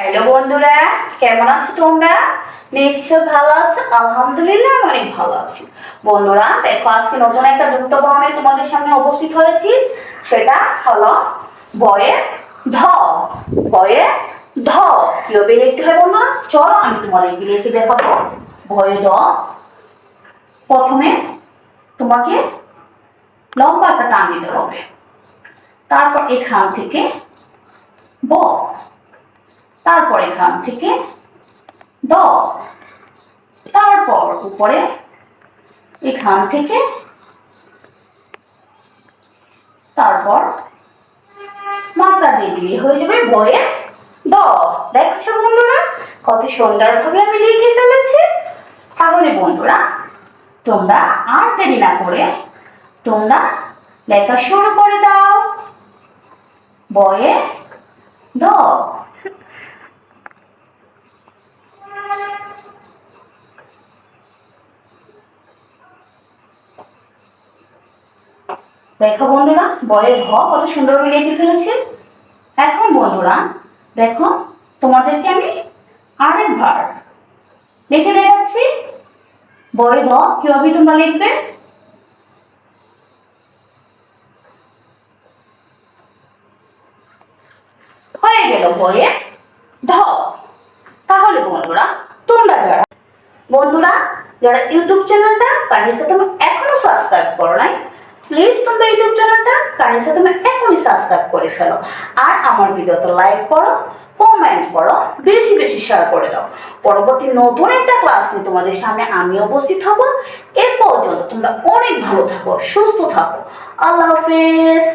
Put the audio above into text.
Hello বন্ধুরা, কেমন আছো তোমরা? নিশ্চয় ভালো আছো? আলহামদুলিল্লাহ, আমি অনেক ভালো আছি। বন্ধুরা, দেখো, আজকে নতুন একটা যুক্তবর্ণে তোমাদের সামনে উপস্থিত হয়েছি। সেটা হলো বয়ে ধ। বয়ে ধ। কীভাবে লিখতে হয় বন্ধুরা? চলো, আমি তোমাদেরকে লিখে দেখাবো। ভয়ে দ প্রথমে তোমাকে লম্বা একটা টান দিতে হবে। তারপর এখান থেকে ব। তারপর এখান থেকে দ তারপর উপরে এখান থেকে তারপর মাত্রা দিয়ে দিলে হয়ে যাবে বয়ে দ দেখছ বন্ধুরা? কত সুন্দরভাবে আমি লিখে ফেলেছি। তাহলে বন্ধুরা, তোমরা আর দেরি না করে তোমরা লেখা শুরু করে দাও। বয়ে দ দেখো বন্ধুরা বয়ে ধ কত সুন্দরভাবে লিখে ফেলেছে। এখন বন্ধুরা, দেখো, তোমাদেরকে আমি আরেকবার লিখে দেখাচ্ছি। বয়ে ধ কীভাবে তোমরা লিখবে? হয়ে গেল বয়ে ধ তাহলে বন্ধুরা, তোমরা যারা বন্ধুরা, যারা ইউটিউব চ্যানেলটা কানিসা তুমি এখনও সাবস্ক্রাইব করো নাই প্লিজ তোমরা ইউটিউব চ্যানেলটা কানিসা তুমি এখনই সাবস্ক্রাইব করে ফেলো। আর আমার ভিডিওতে লাইক করো কমেন্ট করো, বেশি বেশি শেয়ার করে দাও। পরবর্তী নতুন একটা ক্লাস নিয়ে তোমাদের সামনে আমি উপস্থিত হব। এ পর্যন্ত তোমরা অনেক ভালো থাকো, সুস্থ থাকো। আল্লাহ হাফিজ।